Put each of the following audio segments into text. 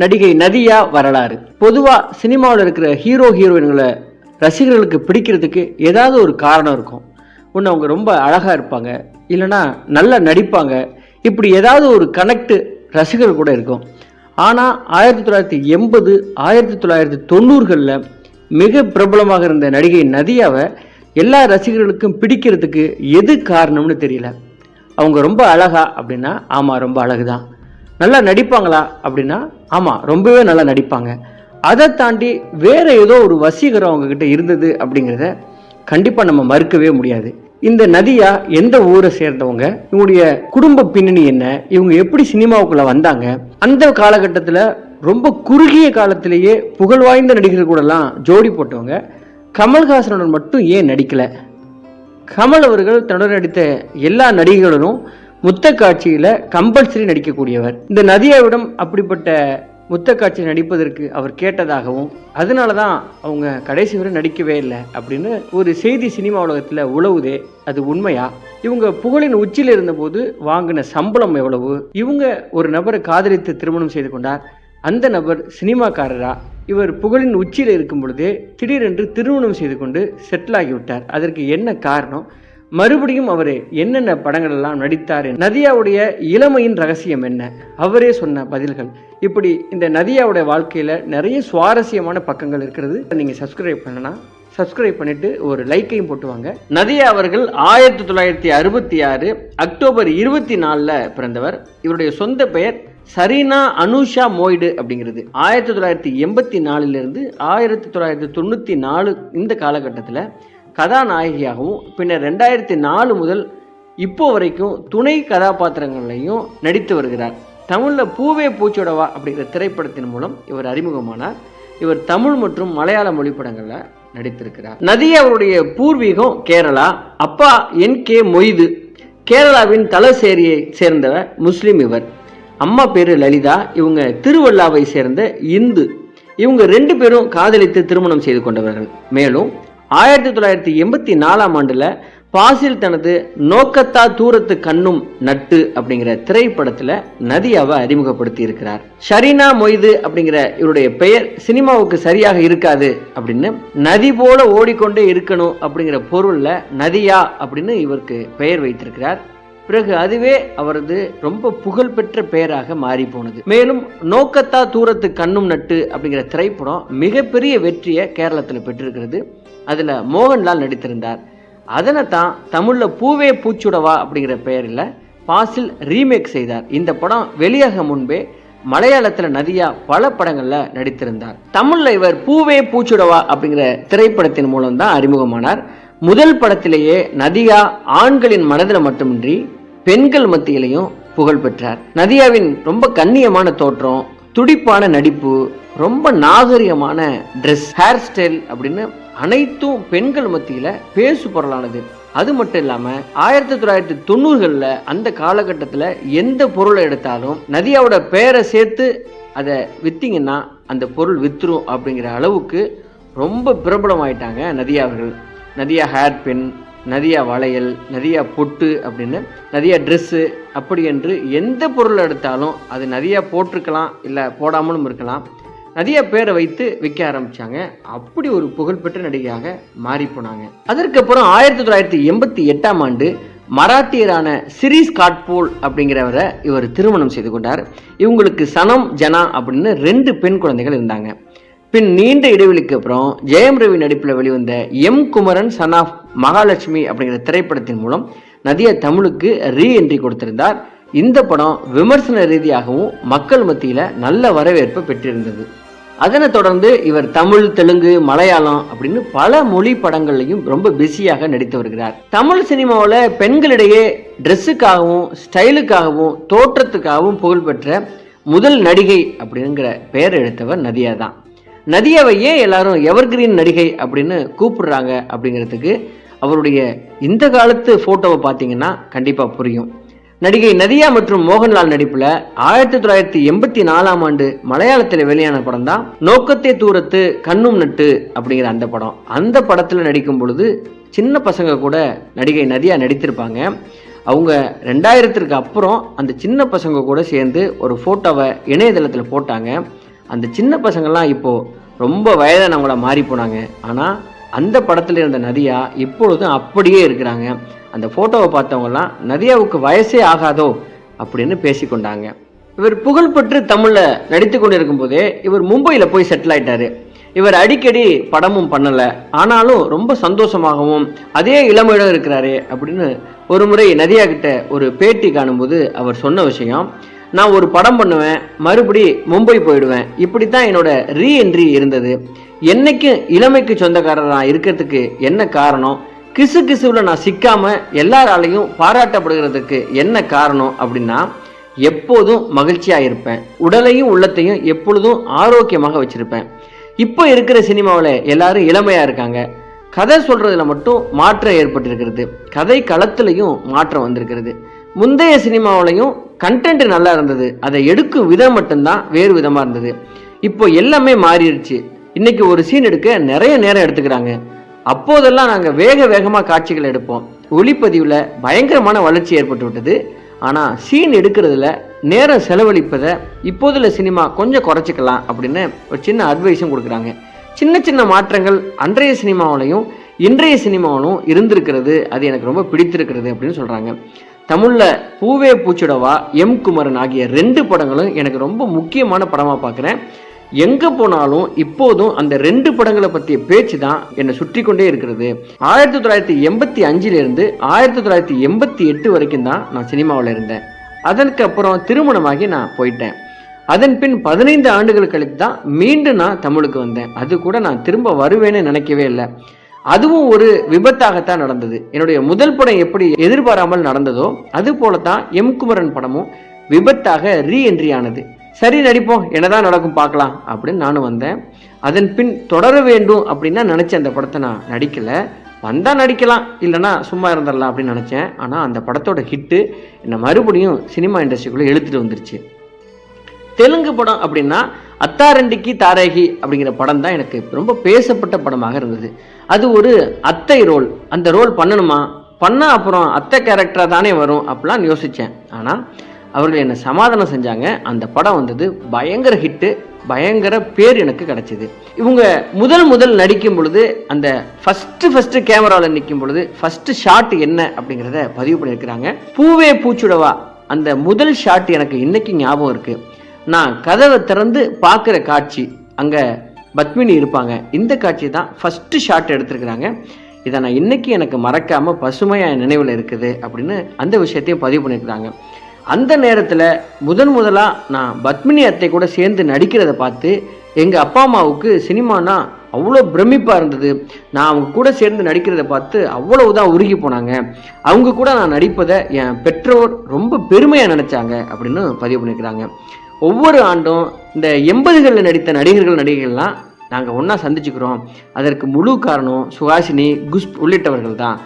நடிகை நதியா வரலாறு. பொதுவா சினிமாவில் இருக்கிற ஹீரோ ஹீரோயின்களை ரசிகர்களுக்கு பிடிக்கிறதுக்கு ஏதாவது ஒரு காரணம் இருக்கும். ஒன்று அவங்க ரொம்ப அழகாக இருப்பாங்க. இல்லைன்னா நல்லா நடிப்பாங்க. இப்படி ஏதாவது ஒரு கனெக்ட் ரசிகர்கள் கூட இருக்கும். ஆனால் ஆயிரத்தி தொள்ளாயிரத்தி எண்பது ஆயிரத்தி தொள்ளாயிரத்தி தொண்ணூறுகளில் மிக பிரபலமாக இருந்த நடிகை நதியாவை எல்லா ரசிகர்களுக்கும் பிடிக்கிறதுக்கு எது காரணம்னு தெரியல. அவங்க ரொம்ப அழகா அப்படின்னா ஆமாம் ரொம்ப அழகு தான் நல்லா நடிப்பாங்களா அப்படின்னா ஆமாம் ரொம்பவே நல்லா நடிப்பாங்க. அதை தாண்டி வேற ஏதோ ஒரு வசீகரம் அவங்கக்கிட்ட இருந்தது அப்படிங்கிறத கண்டிப்பாக நம்ம மறுக்கவே முடியாது. இந்த நதியா எந்த ஊரை சேர்ந்தவங்க இவங்களுடைய குடும்ப பின்னணி என்ன இவங்க எப்படி சினிமாவுக்குள்ள வந்தாங்க அந்த காலகட்டத்தில் ரொம்ப குறுகிய காலத்திலேயே புகழ் வாய்ந்த நடிகர்கள் கூடலாம் ஜோடி போட்டவங்க கமல்ஹாசனுடன் மட்டும் ஏன் நடிக்கல? கமல் அவர்கள் தன்னுடன் நடித்த எல்லா நடிகர்களும் முத்த காட்சியில கம்பல்சரி நடிக்கக்கூடியவர். இந்த நதியாவிடம் அப்படிப்பட்ட முத்த காட்சி நடிப்பதற்கு அவர் கேட்டதாகவும் அதனால தான் அவங்க கடைசி வரை நடிக்கவே இல்லை அப்படின்னு ஒரு செய்தி சினிமா உலகத்தில் உழவுதே அது உண்மையா? இவங்க புகழின் உச்சியில் இருந்தபோது வாங்கின சம்பளம் எவ்வளவு? இவங்க ஒரு நபரை காதலித்து திருமணம் செய்து கொண்டார். அந்த நபர் சினிமாக்காரரா? இவர் புகழின் உச்சியில் இருக்கும் பொழுதே திடீரென்று திருமணம் செய்து கொண்டு செட்டில் ஆகிவிட்டார். அதற்கு என்ன காரணம்? மறுபடியும் அவர் என்னென்ன படங்கள் எல்லாம் நடித்தார் நதியாவுடைய இளமையின் ரகசியம் என்ன? அவரே சொன்ன பதில்கள். இப்படி இந்த நதியாவுடைய வாழ்க்கையில் நிறைய சுவாரஸ்யமான பக்கங்கள் இருக்கிறது. நீங்கள் சப்ஸ்கிரைப் பண்ணனா சப்ஸ்கிரைப் பண்ணிட்டு ஒரு லைக்கையும் போட்டுவாங்க நதியா அவர்கள் ஆயிரத்தி தொள்ளாயிரத்தி அறுபத்தி ஆறு அக்டோபர் இருபத்தி நாலில் பிறந்தவர். இவருடைய சொந்த பெயர் சரீனா அனுஷா மோய்டு அப்படிங்கிறது. ஆயிரத்தி தொள்ளாயிரத்தி எண்பத்தி நாலுலேருந்து ஆயிரத்தி தொள்ளாயிரத்தி தொண்ணூற்றி நாலு இந்த காலகட்டத்தில் கதாநாயகியாகவும் பின்னர் ரெண்டாயிரத்தி நாலு முதல் இப்போ வரைக்கும் துணை கதாபாத்திரங்களையும் நடித்து வருகிறார். தமிழில் பூவே பூச்சோடவா அப்படிங்கிற திரைப்படத்தின் மூலம் இவர் அறிமுகமானார். இவர் தமிழ் மற்றும் மலையாள மொழி படங்களில் நடித்திருக்கிறார். நதி அவருடைய பூர்வீகம் கேரளா. அப்பா என் கே மொய்து. கேரளாவின் தலசேரியை சேர்ந்தவர் முஸ்லீம் இவர். அம்மா பேரு லலிதா. இவங்க திருவள்ளாவை சேர்ந்த இந்து. இவங்க ரெண்டு பேரும் காதலித்து திருமணம் செய்து கொண்டவர்கள். மேலும் ஆயிரத்தி தொள்ளாயிரத்தி எண்பத்தி நாலாம் ஆண்டுல பாசில் தனது நோக்கத்தா தூரத்து கண்ணும் நட்டு அப்படிங்கிற திரைப்படத்துல நதியாவை அறிமுகப்படுத்தி இருக்கிறார் ஷரீனா மொய்து அப்படிங்கிற இவருடைய பெயர் சினிமாவுக்கு சரியாக இருக்காது அப்படின்னு நதி போல ஓடிக்கொண்டே இருக்கணும் அப்படிங்கிற பொருள்ல நதியா அப்படின்னு இவருக்கு பெயர் வைத்திருக்கிறார். பிறகு அதுவே அவரது ரொம்ப புகழ்பெற்ற பெயராக மாறி போனது. மேலும் நோக்கத்தா தூரத்து கண்ணும் நட்டு அப்படிங்கிற திரைப்படம் மிகப்பெரிய வெற்றியை கேரளத்தில் பெற்றிருக்கிறது. அதில் மோகன்லால் நடித்திருந்தார். அதனை தான் தமிழில் பூவே பூச்சுடவா அப்படிங்கிற பெயரில் பாசில் ரீமேக் செய்தார். இந்த படம் வெளியாக முன்பே மலையாளத்தில் நதியா பல படங்களில் நடித்திருந்தார். தமிழில் இவர் பூவே பூச்சுடவா அப்படிங்கிற திரைப்படத்தின் மூலம் தான் அறிமுகமானார். முதல் படத்திலேயே நதியா ஆண்களின் மனதில் மட்டுமின்றி பெண்கள் மத்தியிலையும் புகழ் பெற்றார். நதியாவின் ரொம்ப கண்ணியமான தோற்றம் துடிப்பான நடிப்பு ரொம்ப நாகரிகமான ட்ரெஸ் ஹேர் ஸ்டைல் அப்படின்னு அனைத்தும் பெண்கள் மத்தியில் பேசு பொருளானது. அது மட்டும் இல்லாமல் ஆயிரத்தி தொள்ளாயிரத்தி தொண்ணூறுகளில் அந்த காலகட்டத்தில் எந்த பொருளை எடுத்தாலும் நதியாவோட பெயரை சேர்த்து அதை விற்றீங்கன்னா அந்த பொருள் வித்துரும் அப்படிங்கிற அளவுக்கு ரொம்ப பிரபலமாயிட்டாங்க நதியா அவர்கள். நதியா ஹேர் பின் நதியா வளையல் நதியா பொட்டு அப்படின்னு நதியா ட்ரெஸ்ஸு அப்படி என்று எந்த பொருள் எடுத்தாலும் அது நதியா போட்டிருக்கலாம் இல்லை போடாமலும் இருக்கலாம். நதியா பேரை வைத்து விற்க ஆரம்பித்தாங்க அப்படி ஒரு புகழ்பெற்ற நடிகையாக மாறி போனாங்க. அதற்கப்புறம் ஆயிரத்தி தொள்ளாயிரத்தி எண்பத்தி எட்டாம் ஆண்டு மராட்டியரான சிரீஸ் காட்போல் அப்படிங்கிறவரை இவர் திருமணம் செய்து கொண்டார். இவங்களுக்கு சனம் ஜனா அப்படின்னு ரெண்டு பெண் குழந்தைகள் இருந்தாங்க. பின் நீண்ட இடைவெளிக்கு அப்புறம் ஜெயம் ரவி நடிப்பில் வெளிவந்த M Kumaran son of Mahalakshmi அப்படிங்கிற திரைப்படத்தின் மூலம் நதியா தமிழுக்கு ரீ என்ட்ரி கொடுத்திருந்தார். இந்த படம் விமர்சன ரீதியாகவும் மக்கள் மத்தியில் நல்ல வரவேற்பை பெற்றிருந்தது. அதனைத் தொடர்ந்து இவர் தமிழ் தெலுங்கு மலையாளம் அப்படின்னு பல மொழி படங்கள்லையும் ரொம்ப பிஸியாக நடித்து வருகிறார். தமிழ் சினிமாவில் பெண்களிடையே ட்ரெஸ்ஸுக்காகவும் ஸ்டைலுக்காகவும் தோற்றத்துக்காகவும் புகழ்பெற்ற முதல் நடிகை அப்படிங்கிற பெயர் எடுத்தவர் நதியா தான். நதியாவை ஏன் எல்லாரும் எவர்கிரீன் நடிகை அப்படின்னு கூப்பிடுறாங்க அப்படிங்கிறதுக்கு அவருடைய இந்த காலத்து ஃபோட்டோவை பார்த்தீங்கன்னா கண்டிப்பாக புரியும். நடிகை நதியா மற்றும் மோகன்லால் நடிப்பில் ஆயிரத்தி தொள்ளாயிரத்தி எண்பத்தி நாலாம் ஆண்டு மலையாளத்தில் வெளியான படம் தான் நோக்கத்தை தூரத்து கண்ணும் நட்டு அப்படிங்கிற அந்த படம். அந்த படத்தில் நடிக்கும் பொழுது சின்ன பசங்க கூட நடிகை நதியா நடித்திருப்பாங்க. அவங்க ரெண்டாயிரத்திற்கு அப்புறம் அந்த சின்ன பசங்க கூட சேர்ந்து ஒரு ஃபோட்டோவை இணையதளத்தில் போட்டாங்க. அந்த சின்ன பசங்கள்லாம் இப்போது ரொம்ப வயதானவங்கள மாறி போனாங்க. ஆனால் அந்த படத்தில் இருந்த நதியா இப்பொழுதும் அப்படியே இருக்கிறாங்க. அந்த ஃபோட்டோவை பார்த்தவங்கலாம் நதியாவுக்கு வயசே ஆகாதோ? அப்படின்னு பேசிக்கொண்டாங்க. இவர் புகழ்பெற்று தமிழில் நடித்து கொண்டிருக்கும் போதே இவர் மும்பையில் போய் செட்டில் ஆயிட்டாரு. இவர் அடிக்கடி படமும் பண்ணலை. ஆனாலும் ரொம்ப சந்தோஷமாகவும் அதே இளமையிடம் இருக்கிறாரு அப்படின்னு ஒரு முறை நதியா கிட்ட ஒரு பேட்டி காணும்போது அவர் சொன்ன விஷயம் நான் ஒரு படம் பண்ணுவேன் மறுபடி மும்பை போயிடுவேன். இப்படி தான் என்னோட ரீஎன்ட்ரி இருந்தது. என்னைக்கு இளமைக்கு சொந்தக்காரராக இருக்கிறதுக்கு என்ன காரணம்? கிசு கிசுவில் நான் சிக்காமல் எல்லாராலையும் பாராட்டப்படுகிறதுக்கு என்ன காரணம் அப்படின்னா எப்போதும் மகிழ்ச்சியாக இருப்பேன். உடலையும் உள்ளத்தையும் எப்பொழுதும் ஆரோக்கியமாக வச்சுருப்பேன். இப்போ இருக்கிற சினிமாவில் எல்லாரும் இளமையாக இருக்காங்க. கதை சொல்கிறதுல மட்டும் மாற்றம் ஏற்பட்டிருக்கிறது. கதை களத்துலையும் மாற்றம் வந்திருக்கிறது. முந்தைய சினிமாவிலையும் கண்டென்ட் நல்லா இருந்தது. அதை எடுக்கும் விதம் மட்டும்தான் வேறு விதமாக இருந்தது. இப்போ எல்லாமே மாறிடுச்சு. இன்னைக்கு ஒரு சீன் எடுக்க நிறைய நேரம் எடுத்துக்கிறாங்க. அப்போதெல்லாம் நாங்கள் வேக வேகமாக காட்சிகள் எடுப்போம். ஒளிப்பதிவில் பயங்கரமான வளர்ச்சி ஏற்பட்டு விட்டது. ஆனால் சீன் எடுக்கிறதுல நேரம் செலவழிப்பதை இப்போதுள்ள சினிமா கொஞ்சம் குறைச்சிக்கலாம் அப்படின்னு ஒரு சின்ன அட்வைஸும் கொடுக்குறாங்க. சின்ன சின்ன மாற்றங்கள் அன்றைய சினிமாவிலையும் இன்றைய சினிமாவிலும் இருந்திருக்கிறது. அது எனக்கு ரொம்ப பிடித்திருக்கிறது அப்படின்னு சொல்கிறாங்க தமிழில் பூவே பூச்சுடவா எம் குமரன் ஆகிய ரெண்டு படங்களும் எனக்கு ரொம்ப முக்கியமான படமாக பார்க்குறேன் எங்கே போனாலும் இப்போதும் அந்த ரெண்டு படங்களை பற்றிய பேச்சு தான் என்னை சுற்றி கொண்டே இருக்கிறது. ஆயிரத்தி தொள்ளாயிரத்தி எண்பத்தி அஞ்சிலிருந்து ஆயிரத்தி தொள்ளாயிரத்தி எண்பத்தி எட்டு வரைக்கும் தான் நான் சினிமாவில் இருந்தேன். அதற்கு அப்புறம் திருமணமாகி நான் போயிட்டேன். அதன் பின் பதினைந்து ஆண்டுகள் கழித்து தான் மீண்டும் நான் தமிழுக்கு வந்தேன். அது கூட நான் திரும்ப வருவேன்னு நினைக்கவே இல்லை. அதுவும் ஒரு விபத்தாகத்தான் நடந்தது. என்னுடைய முதல் படம் எப்படி எதிர்பாராமல் நடந்ததோ அது போலத்தான் எம் குமரன் படமும் விபத்தாக ரீஎன்ட்ரி ஆனது. சரி நடிப்போம் என்னதான் நடக்கும் பார்க்கலாம் அப்படின்னு நானும் வந்தேன். அதன் பின் தொடர வேண்டும் அப்படின்னு தான் நினச்சேன் அந்த படத்தை நான் நடிக்கலை. வந்தால் நடிக்கலாம் இல்லைன்னா சும்மா இருந்துடலாம் அப்படின்னு நினச்சேன். ஆனால் அந்த படத்தோட ஹிட்டு என்னை மறுபடியும் சினிமா இண்டஸ்ட்ரிக்குள்ளே எழுத்துட்டு வந்துருச்சு. தெலுங்கு படம் அப்படின்னா அத்தாரண்டிக்கு தாரேகி அப்படிங்கிற படம் தான் எனக்கு ரொம்ப பேசப்பட்ட படமாக இருந்தது. அது ஒரு அத்தை ரோல். அந்த ரோல் பண்ணணுமா? பண்ணால் அப்புறம் அத்தை கேரக்டராக தானே வரும் அப்படிலாம் யோசித்தேன் ஆனால் அவர்கள் என்னை சமாதானம் செஞ்சாங்க? அந்த படம் வந்தது. பயங்கர ஹிட்டு பயங்கர பேர் எனக்கு கிடச்சிது. இவங்க முதல் முதல் நடிக்கும் பொழுது அந்த ஃபஸ்ட்டு ஃபஸ்ட்டு கேமராவில் நிற்கும் பொழுது ஃபஸ்ட்டு ஷாட் என்ன அப்படிங்கிறத பதிவு பண்ணியிருக்கிறாங்க. பூவே பூச்சுடவா அந்த முதல் ஷாட் எனக்கு இன்னைக்கு ஞாபகம் இருக்குது நான் கதவை திறந்து பார்க்குற காட்சி அங்கே பத்மினி இருப்பாங்க. இந்த காட்சி தான் ஃபஸ்ட்டு ஷாட் எடுத்திருக்கிறாங்க. இதை நான் இன்னைக்கு எனக்கு மறக்காமல் பசுமையாக நினைவில் இருக்குது அப்படின்னு அந்த விஷயத்தையும் பதிவு பண்ணியிருக்கிறாங்க. அந்த நேரத்தில் முதன் முதலாக நான் பத்மினி அத்தை கூட சேர்ந்து நடிக்கிறத பார்த்து எங்கள் அப்பா அம்மாவுக்கு சினிமானா அவ்வளோ பிரமிப்பாக இருந்தது. நான் அவங்க கூட சேர்ந்து நடிக்கிறத பார்த்து அவ்வளவுதான் உருகி போனாங்க. அவங்க கூட நான் நடிப்பதை என் பெற்றோர் ரொம்ப பெருமையாக நினச்சாங்க அப்படின்னு பதிவு பண்ணியிருக்கிறாங்க. ஒவ்வொரு ஆண்டும் இந்த எண்பதுகளில் நடித்த நடிகர்கள் நடிகைகள்லாம் நாங்கள் ஒன்றா சந்திச்சுக்கிறோம். அதற்கு முழு காரணம் சுஹாசினி குஷ்ப் உள்ளிட்டவர்கள் தான்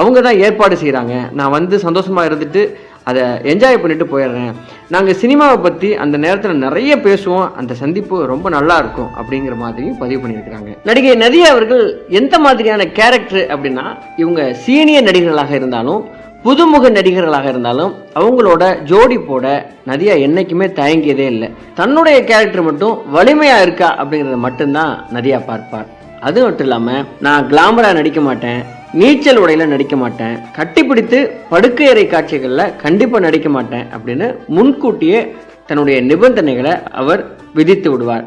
அவங்க தான் ஏற்பாடு செய்கிறாங்க நான் வந்து சந்தோஷமாக இருந்துட்டு அதை என்ஜாய் பண்ணிட்டு போயிடுறேன். நாங்கள் சினிமாவை பற்றி அந்த நேரத்தில் நிறைய பேசுவோம். அந்த சந்திப்பு ரொம்ப நல்லா இருக்கும் அப்படிங்கிற மாதிரியும் பதிவு பண்ணியிருக்கிறாங்க. நடிகை நதியா அவர்கள் எந்த மாதிரியான கேரக்டர் அப்படின்னா இவங்க சீனியர் நடிகர்களாக இருந்தாலும் புதுமுக நடிகர்களாக இருந்தாலும் அவங்களோட ஜோடி போட நதியா என்றைக்குமே தயங்கியதே இல்லை. தன்னுடைய கேரக்டர் மட்டும் வலிமையாக இருக்கா அப்படிங்கிறத மட்டும்தான் நதியா பார்ப்பார். அது மட்டும் இல்லாமல் நான் கிளாமராக நடிக்க மாட்டேன். நீச்சல் உடையில நடிக்க மாட்டேன். கட்டிப்பிடித்து படுக்கை அறை காட்சிகளில் கண்டிப்பாக நடிக்க மாட்டேன் அப்படின்னு முன்கூட்டியே தன்னுடைய நிபந்தனைகளை அவர் விதித்து விடுவார்.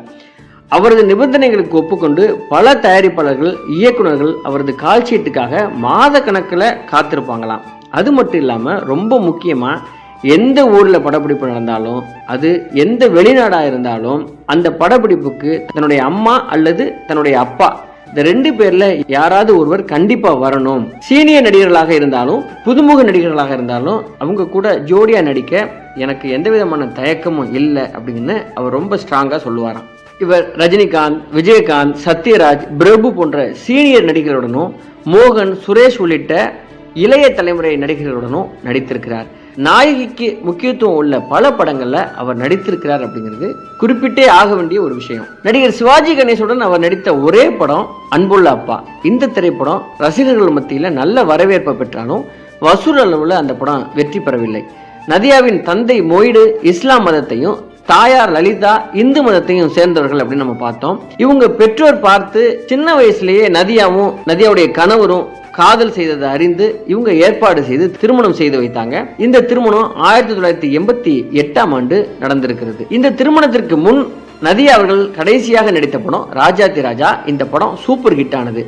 அவரது நிபந்தனைகளுக்கு ஒப்புக்கொண்டு பல தயாரிப்பாளர்கள் இயக்குனர்கள் அவரது கால்ஷீட்டுக்காக மாத கணக்கில் காத்திருப்பாங்களாம். அது மட்டும் இல்லாமல் ரொம்ப முக்கியமாக எந்த ஊரில் படப்பிடிப்பு நடந்தாலும் அது எந்த வெளிநாடாக இருந்தாலும் அந்த படப்பிடிப்புக்கு தன்னுடைய அம்மா அல்லது தன்னுடைய அப்பா இந்த ரெண்டு பேர்ல யாராவது ஒருவர் கண்டிப்பா வரணும். சீனியர் நடிகர்களாக இருந்தாலும் புதுமுக நடிகர்களாக இருந்தாலும் அவங்க கூட ஜோடியா நடிக்க எனக்கு எந்த விதமான தயக்கமும் இல்லை அப்படின்னு அவர் ரொம்ப ஸ்ட்ராங்கா சொல்லுவாராம். இவர் ரஜினிகாந்த் விஜயகாந்த் சத்யராஜ் பிரபு போன்ற சீனியர் நடிகர்களுடனும் மோகன் சுரேஷ் உள்ளிட்ட இளைய தலைமுறை நடிகர்களுடனும் நடித்திருக்கிறார். நாயகிக்கு முக்கியத்துவம் உள்ள பல படங்கள்ல அவர் நடித்திருக்கிறார் அப்படிங்கிறது குறிப்பிட்டே ஆக வேண்டிய ஒரு விஷயம். நடிகர் சிவாஜி கணேசுடன் அவர் நடித்த ஒரே படம் அன்புள்ள அப்பா. இந்த திரைப்படம் ரசிகர்கள் மத்தியில் நல்ல வரவேற்பை பெற்றாலும் வசூல் அளவில் அந்த படம் வெற்றி பெறவில்லை. நதியாவின் தந்தை மொய்டு இஸ்லாம் மதத்தையும் தாயார் லலிதா இந்து மதத்தையும் சேர்ந்தவர்கள் அப்படின்னு நம்ம பார்த்தோம். இவங்க பெற்றோர் பார்த்து சின்ன வயசுலேயே நதியாவும் நதியாவுடைய கணவரும் காதல் செய்ததை அறிந்து இவங்க ஏற்பாடு செய்து திருமணம் செய்து வைத்தாங்க. இந்த திருமணம் ஆயிரத்தி தொள்ளாயிரத்தி எண்பத்தி எட்டாம் ஆண்டு நடந்திருக்கிறது. இந்த திருமணத்திற்கு முன் நதியா அவர்கள் கடைசியாக நடித்த படம் ராஜாதி ராஜா. இந்த படம் சூப்பர் ஹிட் ஆனது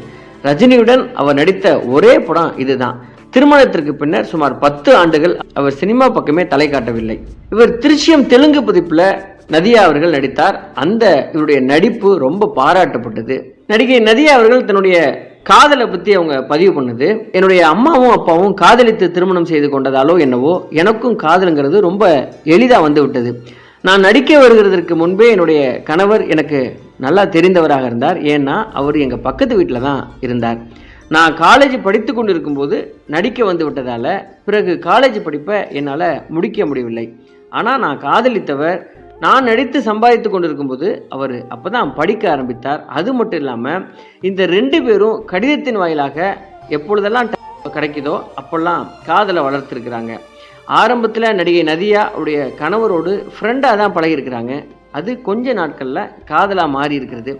ரஜினியுடன் அவர் நடித்த ஒரே படம் இதுதான். திருமணத்திற்கு பின்னர் சுமார் பத்து ஆண்டுகள் அவர் சினிமா பக்கமே தலை காட்டவில்லை. இவர் திருச்சியம் தெலுங்கு பதிப்பில் நதியா அவர்கள் நடித்தார். அந்த இவருடைய நடிப்பு ரொம்ப பாராட்டப்பட்டது. நடிகை நதியா அவர்கள் தன்னுடைய காதலை பற்றி அவங்க பதிவு பண்ணுது. என்னுடைய அம்மாவும் அப்பாவும் காதலித்து திருமணம் செய்து கொண்டதாலோ என்னவோ எனக்கும் காதலுங்கிறது ரொம்ப எளிதாக வந்து விட்டது. நான் நடிக்க வருகிறதற்கு முன்பே என்னுடைய கணவர் எனக்கு நல்லா தெரிந்தவராக இருந்தார். ஏன்னா அவர் எங்கள் பக்கத்து வீட்டில் தான் இருந்தார். நான் காலேஜ் படித்து கொண்டு இருக்கும்போது நடிக்க வந்து விட்டதால் பிறகு காலேஜ் படிப்பை என்னால் முடிக்க முடியவில்லை. ஆனால் நான் காதலித்தவர் நான் நடித்து சம்பாதித்து கொண்டிருக்கும்போது அவர் அப்போ தான் படிக்க ஆரம்பித்தார். அது மட்டும் இல்லாமல் இந்த ரெண்டு பேரும் கடிதத்தின் வாயிலாக எப்பொழுதெல்லாம் கிடைக்குதோ அப்போல்லாம் காதலை வளர்த்துருக்குறாங்க. ஆரம்பத்தில் நடிகை நதியா அவருடைய கணவரோடு ஃப்ரெண்டாக தான் பழகியிருக்கிறாங்க. அது கொஞ்ச நாட்களில் காதலாக மாறி இருக்கிறது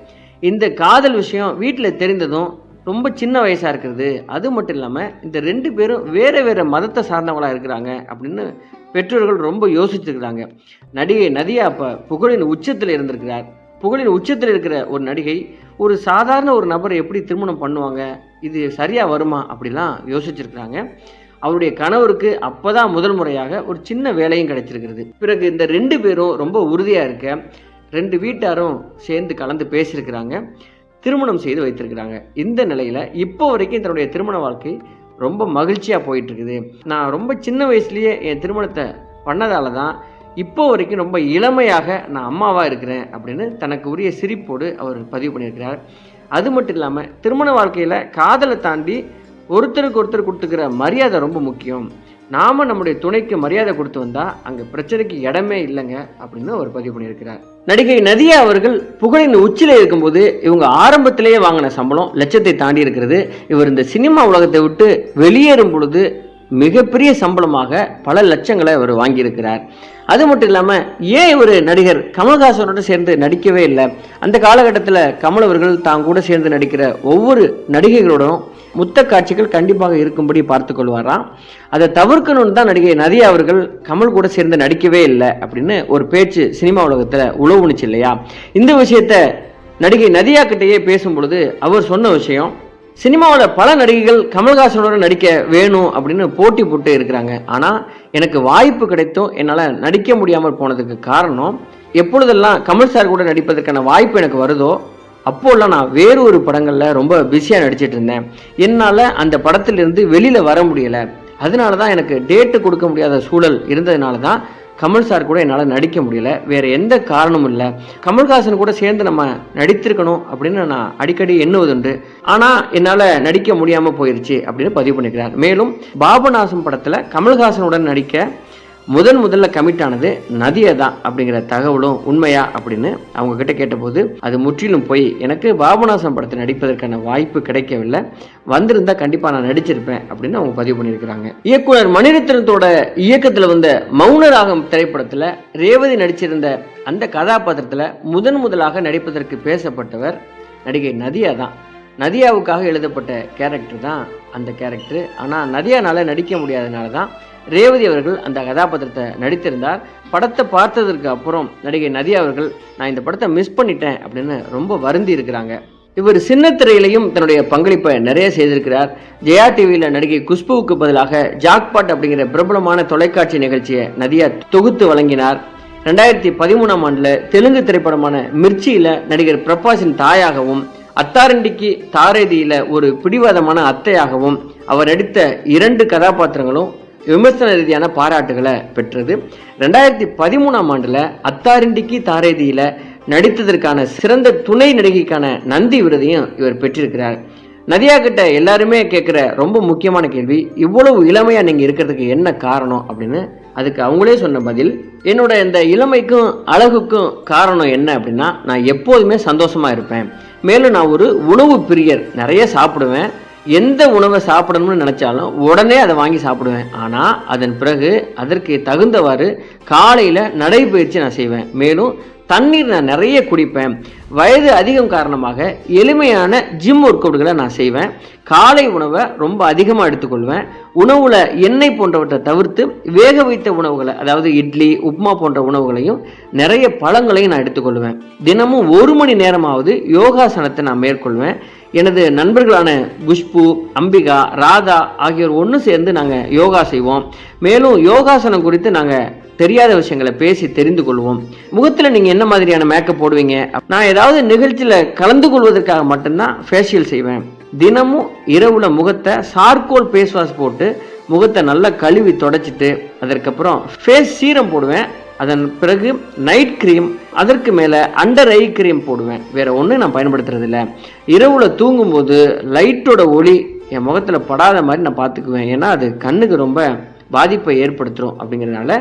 இந்த காதல் விஷயம் வீட்டில் தெரிந்ததும் ரொம்ப சின்ன வயசாக இருக்கிறது. அது மட்டும் இல்லாமல் இந்த ரெண்டு பேரும் வேறு வேறு மதத்தை சார்ந்தவங்களாக இருக்கிறாங்க அப்படின்னு பெற்றோர்கள் ரொம்ப யோசிச்சிருக்கிறாங்க. நடிகை நதியா அப்போ புகழின் உச்சத்தில் இருந்திருக்கிறார். புகழின் உச்சத்தில் இருக்கிற ஒரு நடிகை ஒரு சாதாரண ஒரு நபரை எப்படி திருமணம் பண்ணுவாங்க? இது சரியாக வருமா? அப்படிலாம் யோசிச்சிருக்கிறாங்க. அவருடைய கணவருக்கு அப்போதான் முதல் முறையாக ஒரு சின்ன வேலையும் கிடைச்சிருக்கிறது. பிறகு இந்த ரெண்டு பேரும் ரொம்ப உறுதியாக இருக்க ரெண்டு வீட்டாரும் சேர்ந்து கலந்து பேசியிருக்கிறாங்க. திருமணம் செய்து வைத்திருக்கிறாங்க. இந்த நிலையில் இப்போ வரைக்கும் தன்னுடைய திருமண வாழ்க்கை ரொம்ப மகிழ்ச்சியாக போயிட்டுருக்குது. நான் ரொம்ப சின்ன வயசுலேயே என் திருமணத்தை பண்ணதால தான் இப்போ வரைக்கும் ரொம்ப இளமையாக நான் அம்மாவாக இருக்கிறேன் அப்படின்னு தனக்கு உரிய சிரிப்போடு அவர் பதிவு பண்ணியிருக்கிறார். அது மட்டும் இல்லாமல் திருமண வாழ்க்கையில் காதலை தாண்டி ஒருத்தருக்கு ஒருத்தர் கொடுத்துக்கிற மரியாதை ரொம்ப முக்கியம். நாம நம்முடைய துணைக்கு மரியாதை கொடுத்து வந்தால் அங்கே பிரச்சனைக்கு இடமே இல்லைங்க அப்படின்னு அவர் பதிவு பண்ணியிருக்கிறார். நடிகை நதியா அவர்கள் புகழின் உச்சில இருக்கும்போது இவங்க ஆரம்பத்திலேயே வாங்கின சம்பளம் லட்சத்தை தாண்டி இருக்கிறது. இவர் இந்த சினிமா உலகத்தை விட்டு வெளியேறும் பொழுது மிகப்பெரிய சம்பளமாக பல லட்சங்களை அவர் வாங்கியிருக்கிறார். அது மட்டும் இல்லாமல் ஏன் இவர் நடிகர் கமல்ஹாசனோட சேர்ந்து நடிக்கவே இல்லை? அந்த காலகட்டத்தில் கமல் அவர்கள் தான் கூட சேர்ந்து நடிக்கிற ஒவ்வொரு நடிகைகளோடும் முத்த காட்சிகள் கண்டிப்பாக இருக்கும்படி பார்த்து கொள்வாராம். அதை தவிர்க்கணும்னு தான் நடிகை நதியா அவர்கள் கமல் கூட சேர்ந்து நடிக்கவே இல்லை அப்படின்னு ஒரு பேச்சு சினிமா உலகத்தில் உழவுனுச்சு இல்லையா? இந்த விஷயத்த நடிகை நதியா கிட்டேயே பேசும் பொழுது அவர் சொன்ன விஷயம் சினிமாவில் பல நடிகைகள் கமல்ஹாசனோட நடிக்க வேணும் அப்படின்னு போட்டி போட்டு இருக்கிறாங்க. ஆனால் எனக்கு வாய்ப்பு கிடைத்தும் என்னால் நடிக்க முடியாமல் போனதுக்கு காரணம் எப்பொழுதெல்லாம் கமல் சார் கூட நடிப்பதற்கான வாய்ப்பு எனக்கு வருதோ அப்போல்லாம் நான் வேறு ஒரு படங்களில் ரொம்ப பிஸியாக நடிச்சிட்டு இருந்தேன் என்னால் அந்த படத்திலிருந்து வெளியில் வர முடியலை. அதனால தான் எனக்கு டேட்டு கொடுக்க முடியாத சூழல் இருந்ததுனால தான் கமல் சார் கூட என்னால் நடிக்க முடியல. வேறு எந்த காரணமும் இல்லை. கமல்ஹாசன் கூட சேர்ந்து நம்ம நடித்திருக்கணும் அப்படின்னு நான் அடிக்கடி எண்ணுவதுண்டு. ஆனால் என்னால் நடிக்க முடியாமல் போயிடுச்சு அப்படின்னு பதிவு பண்ணிக்கிறார். மேலும் பாபநாசம் படத்தில் கமல்ஹாசனுடன் நடிக்க முதன் முதல்ல கமிட் ஆனது நதியை தான் அப்படிங்கிற தகவலும் உண்மையா அப்படின்னு அவங்க கிட்ட கேட்டபோது அது முற்றிலும் போய். எனக்கு பாபநாசம் படத்தை நடிப்பதற்கான வாய்ப்பு கிடைக்கவில்லை. வந்திருந்தா கண்டிப்பாக நான் நடிச்சிருப்பேன் அப்படின்னு அவங்க பதிவு பண்ணியிருக்கிறாங்க. இயக்குனர் மணிரத்னத்தோட இயக்கத்தில் வந்த மௌனராகம் திரைப்படத்தில் ரேவதி நடிச்சிருந்த அந்த கதாபாத்திரத்தில் முதன் முதலாக நடிப்பதற்கு பேசப்பட்டவர் நடிகை நதியா தான். நதியாவுக்காக எழுதப்பட்ட கேரக்டர் தான் அந்த கேரக்டர் ஆனால் நதியானால் நடிக்க முடியாதனால தான் ரேவதி அவர்கள் அந்த கதாபாத்திரத்தை நடித்திருந்தார். படத்தை பார்த்ததற்கு அப்புறம் நடிகை நதியா அவர்கள் நான் இந்த படத்தை மிஸ் பண்ணிட்டேன் அப்படின்னு ரொம்ப வருந்தி இருக்கிறாங்க. இவர் சின்ன திரையிலையும் தன்னுடைய பங்களிப்பை நிறைய செய்திருக்கிறார். ஜெயா டிவியில் நடிகை குஷ்புவுக்கு பதிலாக ஜாக்பாட் அப்படிங்கிற பிரபலமான தொலைக்காட்சி நிகழ்ச்சியை நதியா தொகுத்து வழங்கினார். ரெண்டாயிரத்தி பதிமூணாம் ஆண்டில் தெலுங்கு திரைப்படமான மிர்ச்சியில் நடிகர் பிரபாஸின் தாயாகவும் அத்தாரண்டிக்கு தாரேதியில ஒரு பிடிவாதமான அத்தையாகவும் அவர் நடித்த இரண்டு கதாபாத்திரங்களும் விமர்சன ரீதியான பாராட்டுகளை பெற்றது. ரெண்டாயிரத்தி பதிமூணாம் ஆண்டில் அத்தாரிண்டிக்கு தாரேதியில நடித்ததற்கான சிறந்த துணை நடிகைக்கான நந்தி விருதையும் இவர் பெற்றிருக்கிறார். நதியா கிட்ட எல்லாருமே கேட்குற ரொம்ப முக்கியமான கேள்வி இவ்வளவு இளமையா நீங்க இருக்கிறதுக்கு என்ன காரணம்? அப்படின்னு அதுக்கு அவங்களே சொன்ன பதில் என்னோட இந்த இளமைக்கும் அழகுக்கும் காரணம் என்ன? அப்படின்னா நான் எப்போதுமே சந்தோஷமா இருப்பேன். மேலும் நான் ஒரு உணவு பிரியர். நிறைய சாப்பிடுவேன். எந்த உணவை சாப்பிடணும்னு நினச்சாலும் உடனே அதை வாங்கி சாப்பிடுவேன். ஆனால் அதன் பிறகு அதற்கு தகுந்தவாறு காலையில் நடைபயிற்சி நான் செய்வேன். மேலும் தண்ணீர் நான் நிறைய குடிப்பேன். வயது அதிகம் காரணமாக எளிமையான ஜிம் ஒர்க் அவுட்களை நான் செய்வேன். காலை உணவை ரொம்ப அதிகமாக எடுத்துக்கொள்வேன். உணவில் எண்ணெய் போன்றவற்றை தவிர்த்து வேக வைத்த உணவுகளை அதாவது இட்லி உப்மா போன்ற உணவுகளையும் நிறைய பழங்களையும் நான் எடுத்துக்கொள்வேன். தினமும் ஒரு மணி நேரமாவது யோகாசனத்தை நான் மேற்கொள்வேன். எனது நண்பர்களான குஷ்பு அம்பிகா ராதா ஆகியோர் ஒன்று சேர்ந்து நாங்கள் யோகா செய்வோம். மேலும் யோகாசனம் குறித்து நாங்கள் தெரியாத விஷயங்களை பேசி தெரிந்து கொள்வோம். முகத்தில் நீங்கள் என்ன மாதிரியான மேக்கப் போடுவீங்க? நான் ஏதாவது நிகழ்ச்சியில் கலந்து கொள்வதற்காக மட்டும்தான் ஃபேஷியல் செய்வேன். தினமும் இரவுல முகத்தை சார்கோல் ஃபேஸ் வாஷ் போட்டு முகத்தை நல்லா கழுவி தொடச்சிட்டு அதற்கப்புறம் ஃபேஸ் சீரம் போடுவேன். அதன் பிறகு நைட் க்ரீம் அதற்கு மேலே அண்டர் ஐ க்ரீம் போடுவேன். வேறு ஒன்றும் நான் பயன்படுத்துறதில்ல இரவில் தூங்கும்போது லைட்டோட ஒளி என் முகத்தில் படாத மாதிரி நான் பார்த்துக்குவேன். ஏன்னா அது கண்ணுக்கு ரொம்ப பாதிப்பை ஏற்படுத்துகிறோம் அப்படிங்கிறதுனால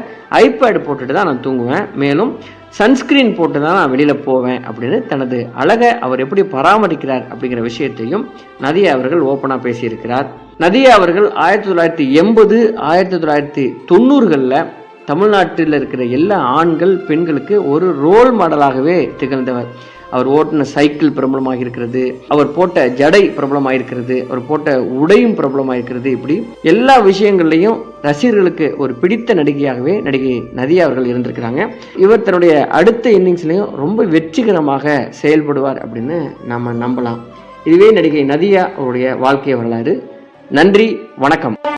ஐபேடு போட்டுட்டு தான் நான் தூங்குவேன். மேலும் சன்ஸ்கிரீன் போட்டு தான் நான் வெளியில் போவேன் அப்படின்னு தனது அழகை அவர் எப்படி பராமரிக்கிறார் அப்படிங்கிற விஷயத்தையும் நதியா அவர்கள் ஓப்பனாக பேசியிருக்கிறார். நதியா அவர்கள் ஆயிரத்தி தொள்ளாயிரத்தி எண்பது ஆயிரத்தி தொள்ளாயிரத்தி தொண்ணூறுகளில் தமிழ்நாட்டில் இருக்கிற எல்லா ஆண்கள் பெண்களுக்கு ஒரு ரோல் மாடலாகவே திகழ்ந்தவர். அவர் ஓட்டின சைக்கிள் பிரபலமாக இருக்கிறது. அவர் போட்ட ஜடை பிரபலமாக இருக்கிறது. அவர் போட்ட உடையும் பிரபலமாக இருக்கிறது. இப்படி எல்லா விஷயங்கள்லையும் ரசிகர்களுக்கு ஒரு பிடித்த நடிகையாகவே நடிகை நதியா அவர்கள் இருந்திருக்கிறாங்க. இவர் தன்னுடைய அடுத்த இன்னிங்ஸ்லையும் ரொம்ப வெற்றிகரமாக செயல்படுவார் அப்படின்னு நம்ம நம்பலாம். இதுவே நடிகை நதியா அவருடைய வாழ்க்கை வரலாறு. நன்றி வணக்கம்.